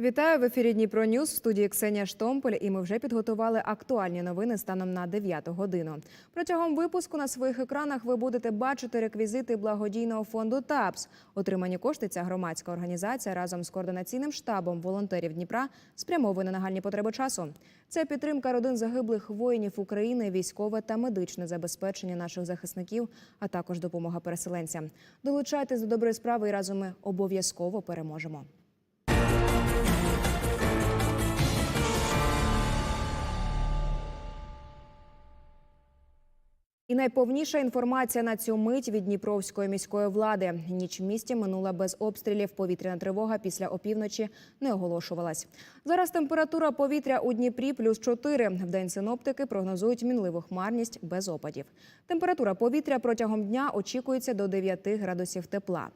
Вітаю в ефірі Дніпро Ньюс в студії Ксенія Штомполь. І ми вже підготували актуальні новини станом на 9 годину. Протягом випуску на своїх екранах ви будете бачити реквізити благодійного фонду ТАПС. Отримані кошти ця громадська організація разом з координаційним штабом волонтерів Дніпра спрямовує на нагальні потреби часу. Це підтримка родин загиблих воїнів України, військове та медичне забезпечення наших захисників, а також допомога переселенцям. Долучайтесь до доброї справи і разом ми обов'язково переможемо. Найповніша інформація на цю мить від Дніпровської міської влади. Ніч в місті минула без обстрілів. Повітряна тривога після опівночі не оголошувалась. Зараз температура повітря у Дніпрі плюс 4. В день синоптики прогнозують мінливу хмарність без опадів. Температура повітря протягом дня очікується до 9 градусів тепла.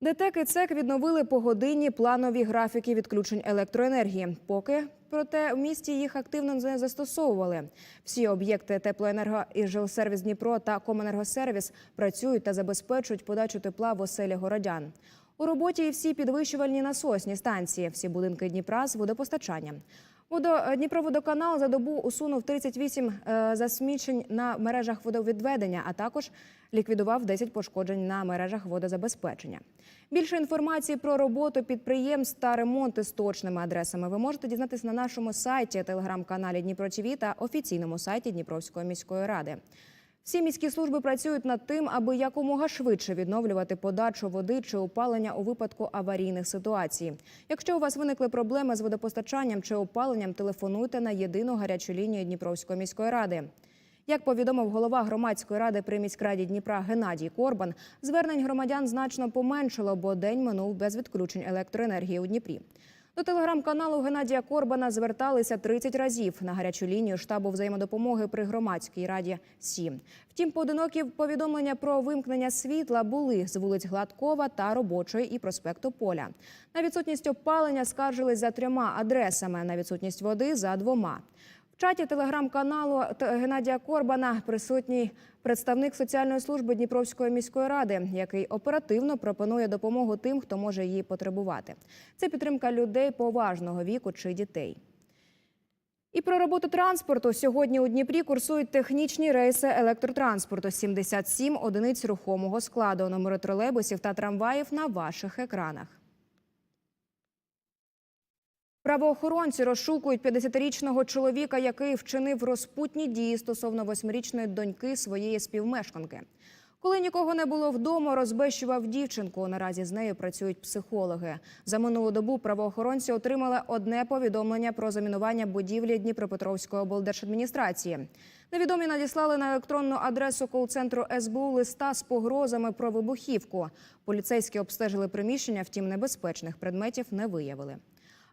ДТЕК і ЦЕК відновили погодинні планові графіки відключень електроенергії. Поки проте в місті їх активно не застосовували. Всі об'єкти теплоенерго і жилсервіс Дніпро та Коменергосервіс працюють та забезпечують подачу тепла в оселі городян. У роботі і всі підвищувальні насосні станції, всі будинки Дніпра з водопостачанням. Водо Дніпроводоканал за добу усунув 38 е, засмічень на мережах водовідведення, а також ліквідував 10 пошкоджень на мережах водозабезпечення. Більше інформації про роботу підприємств та ремонти з точними адресами ви можете дізнатися на нашому сайті, телеграм-каналі Дніпро ТВ та офіційному сайті Дніпровської міської ради. Всі міські служби працюють над тим, аби якомога швидше відновлювати подачу води чи опалення у випадку аварійних ситуацій. Якщо у вас виникли проблеми з водопостачанням чи опаленням, телефонуйте на єдину гарячу лінію Дніпровської міської ради. Як повідомив голова громадської ради при міськраді Дніпра Геннадій Корбан, звернень громадян значно поменшило, бо день минув без відключень електроенергії у Дніпрі. До телеграм-каналу Геннадія Корбана зверталися 30 разів на гарячу лінію штабу взаємодопомоги при громадській раді СІМ. Втім, поодинокі повідомлення про вимкнення світла були з вулиць Гладкова та робочої і проспекту Поля. На відсутність опалення скаржились за трьома адресами, на відсутність води за двома. Чаті телеграм-каналу Геннадія Корбана присутній представник соціальної служби Дніпровської міської ради, який оперативно пропонує допомогу тим, хто може її потребувати. Це підтримка людей поважного віку чи дітей. І про роботу транспорту сьогодні у Дніпрі курсують технічні рейси електротранспорту. 77 одиниць рухомого складу, номери тролейбусів та трамваїв на ваших екранах. Правоохоронці розшукують 50-річного чоловіка, який вчинив розпутні дії стосовно восьмирічної доньки своєї співмешканки. Коли нікого не було вдома, розбещував дівчинку. Наразі з нею працюють психологи. За минулу добу правоохоронці отримали одне повідомлення про замінування будівлі Дніпропетровської облдержадміністрації. Невідомі надіслали на електронну адресу кол-центру СБУ листа з погрозами про вибухівку. Поліцейські обстежили приміщення, втім небезпечних предметів не виявили.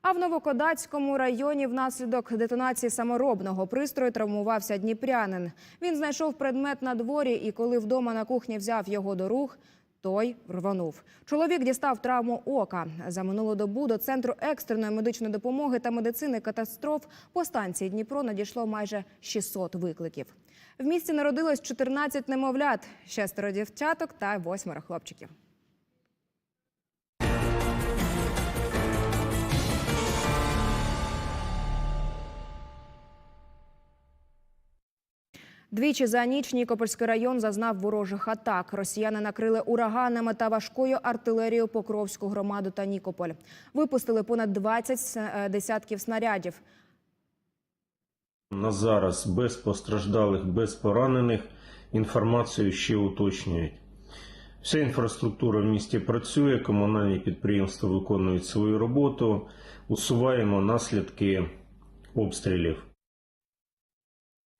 А в Новокодацькому районі внаслідок детонації саморобного пристрою травмувався дніпрянин. Він знайшов предмет на дворі, і коли вдома на кухні взяв його до рук, той рванув. Чоловік дістав травму ока. За минулу добу до центру екстреної медичної допомоги та медицини катастроф по станції Дніпро надійшло майже 600 викликів. В місті народилось 14 немовлят, шестеро дівчаток та восьмеро хлопчиків. Двічі за ніч Нікопольський район зазнав ворожих атак. Росіяни накрили ураганами та важкою артилерією Покровську громаду та Нікополь. Випустили понад 20 десятків снарядів. На зараз без постраждалих, без поранених. Інформацію ще уточнюють. Вся інфраструктура в місті працює, комунальні підприємства виконують свою роботу. Усуваємо наслідки обстрілів.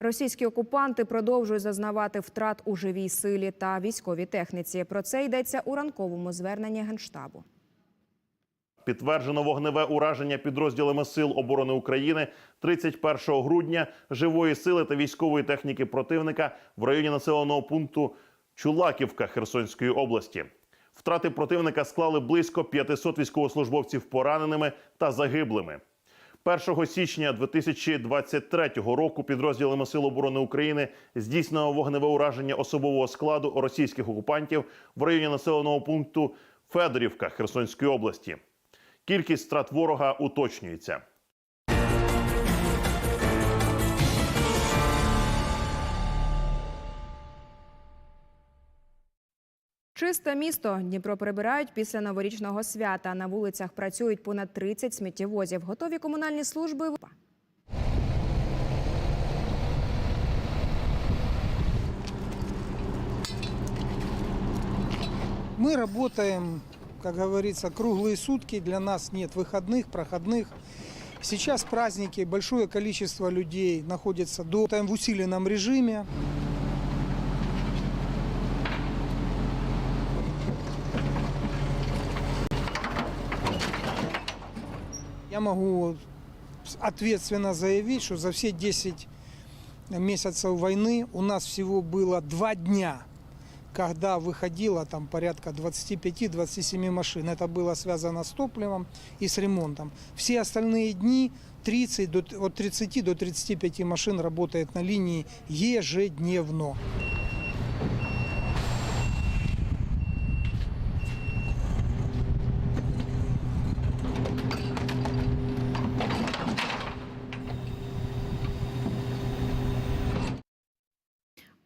Російські окупанти продовжують зазнавати втрат у живій силі та військовій техніці. Про це йдеться у ранковому зверненні генштабу. Підтверджено вогневе ураження підрозділами Сил оборони України 31 грудня живої сили та військової техніки противника в районі населеного пункту Чулаківка Херсонської області. Втрати противника склали близько 500 військовослужбовців пораненими та загиблими. 1 січня 2023 року підрозділами Сил оборони України здійснено вогневе ураження особового складу російських окупантів в районі населеного пункту Федорівка Херсонської області. Кількість страт ворога уточнюється. Чисте місто Дніпро прибирають після новорічного свята. На вулицях працюють понад 30 сміттєвозів. Готові комунальні служби. Мы работаем, как говорится, круглые сутки. Для нас нет выходных, проходных. Сейчас праздники, большое количество людей находится до, в усиленном режиме. Я могу ответственно заявить, что за все 10 месяцев войны у нас всего было два дня, когда выходило там порядка 25-27 машин. Это было связано с топливом и с ремонтом. Все остальные дни 30 до, от 30 до 35 машин работает на линии ежедневно.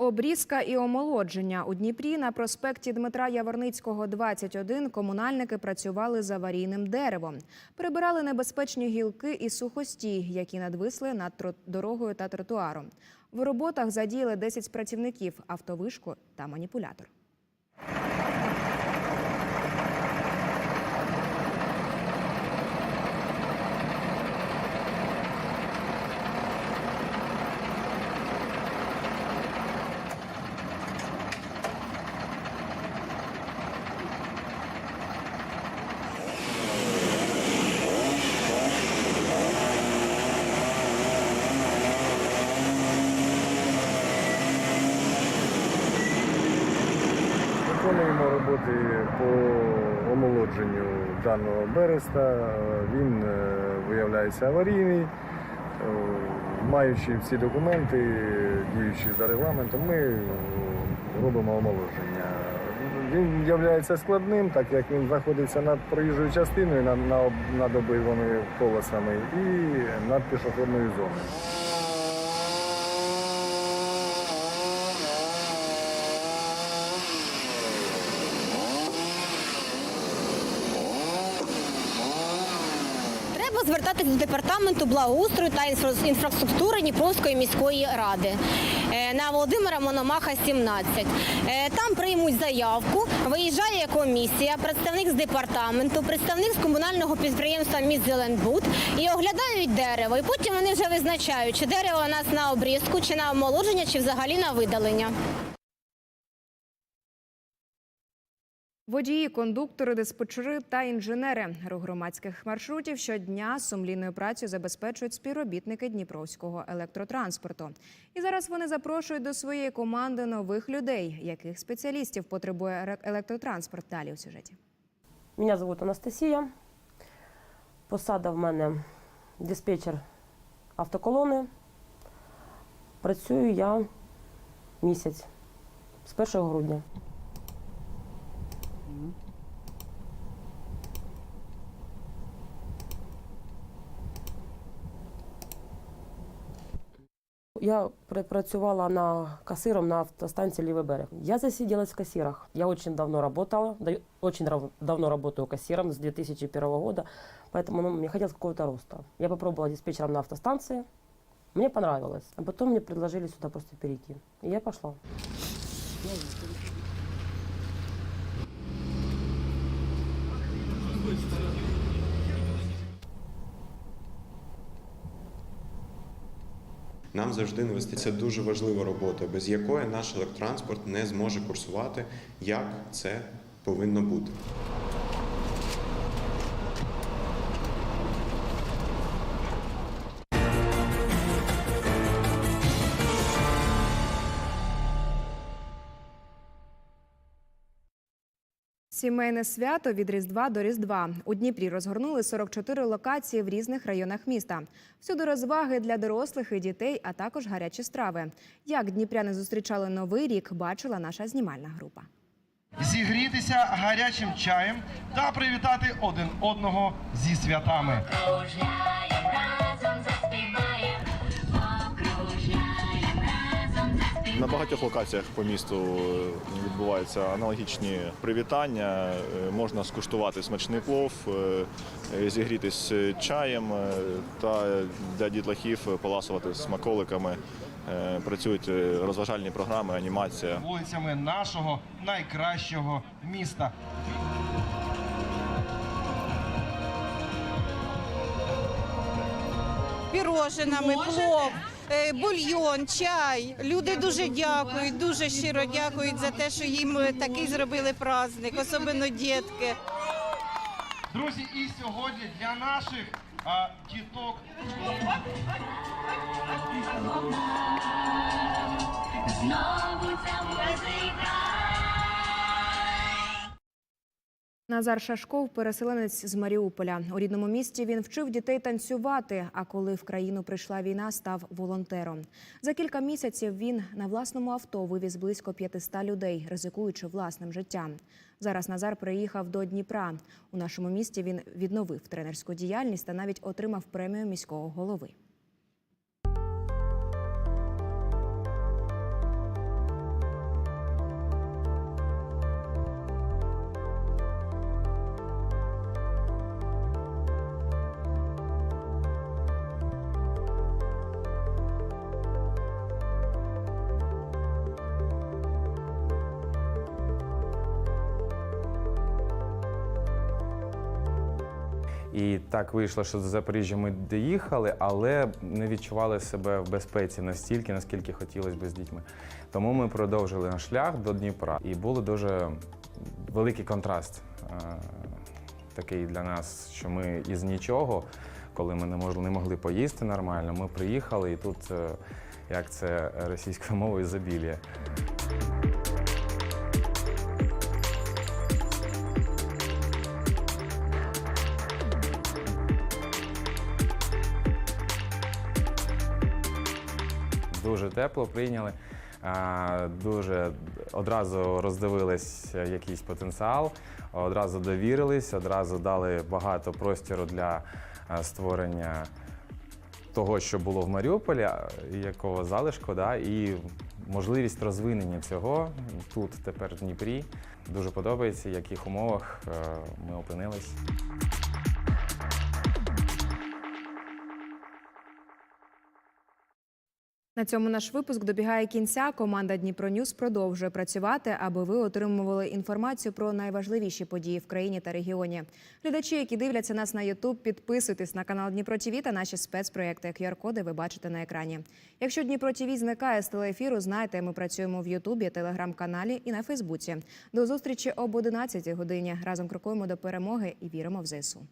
Обрізка і омолодження у Дніпрі на проспекті Дмитра Яворницького, 21, комунальники працювали з аварійним деревом. Прибирали небезпечні гілки і сухості, які надвисли над дорогою та тротуаром. В роботах задіяли 10 працівників, автовишку та маніпулятор. Роботи по омолодженню даного береста. Він е, виявляється аварійний. Е, Маючи всі документи, діючи за регламентом, ми е, робимо омоложення. Він є складним, так як він знаходиться над проїжджою частиною, над, над, обидвими полосами і над пішохідною зоною. Звертатись департаменту благоустрою та інфра- інфраструктури Дніпровської міської ради е, на Володимира Мономаха, 17. Е, Там приймуть заявку, виїжджає комісія, представник з департаменту, представник з комунального підприємства «Міськзеленбуд» і оглядають дерево. І потім вони вже визначають, чи дерево у нас на обрізку, чи на омолодження, чи взагалі на видалення. Водії, кондуктори, диспетчери та інженери громадських маршрутів щодня сумлінною працею забезпечують співробітники Дніпровського електротранспорту. І зараз вони запрошують до своєї команди нових людей, яких спеціалістів потребує ре- електротранспорт. Далі у сюжеті. Мене звуть Анастасія. Посада в мене диспетчер автоколони. Працюю я місяць з 1 грудня. Я працювала на кассиром на автостанции «Лівий берег. Я засиделась в кассирах. Я очень давно работала, очень давно работаю кассиром с 2001 года, поэтому ну, мне хотелось какого-то роста. Я попробовала диспетчером на автостанции, мне понравилось. А потом мне предложили сюда просто перейти. И я пошла. Нам завжди не вистачає. Це дуже важлива робота, без якої наш електротранспорт не зможе курсувати, як це повинно бути. Сімейне свято від Різдва до Різдва. У Дніпрі розгорнули 44 локації в різних районах міста. Всюди розваги для дорослих і дітей, а також гарячі страви. Як дніпряни зустрічали новий рік, бачила наша знімальна група. зігрітися гарячим чаєм та привітати один одного зі святами. На багатьох локаціях по місту е, відбуваються аналогічні привітання. Е, Можна скуштувати смачний плов, е, зігрітись чаєм та для дітлахів поласувати смаколиками. Працюють розважальні програми, анімація. Вулицями нашого найкращого міста. пірожинами, плов, бульйон, чай. Люди дуже дякують, дуже щиро дякують за те, що їм е, такий зробили праздник, особливо дітки. Друзі, і сьогодні для наших а, діток Назар Шашков, переселенець з Маріуполя. У рідному місті він вчив дітей танцювати. А коли в країну прийшла війна, став волонтером. За кілька місяців він на власному авто вивіз близько 500 людей, ризикуючи власним життям. Зараз Назар приїхав до Дніпра. У нашому місті він відновив тренерську діяльність та навіть отримав премію міського голови. І так вийшло, що до Запоріжжя ми доїхали, але не відчували себе в безпеці настільки, наскільки хотілося б з дітьми. Тому ми продовжили наш шлях до Дніпра. І був дуже великий контраст е, такий для нас, що ми із нічого, коли ми не могли, поїсти нормально, ми приїхали, і тут, е, як це російською мовою, ізобілія. Дуже тепло прийняли. Дуже одразу роздивились якийсь потенціал, одразу довірились, одразу дали багато простіру для створення того, що було в Маріуполі, якого залишку, да, і можливість розвинення цього тут, тепер в Дніпрі. Дуже подобається, в яких умовах ми опинились. На цьому наш випуск добігає кінця. Команда Дніпро Ньюс продовжує працювати, аби ви отримували інформацію про найважливіші події в країні та регіоні. Глядачі, які дивляться нас на Ютуб, підписуйтесь на канал Дніпро ТВ та наші спецпроекти. QR-коди ви бачите на екрані. Якщо Дніпро ТВ зникає з телеефіру, знайте, ми працюємо в Ютубі, телеграм-каналі і на Фейсбуці. До зустрічі об 11 годині. Разом крокуємо до перемоги і віримо в ЗСУ.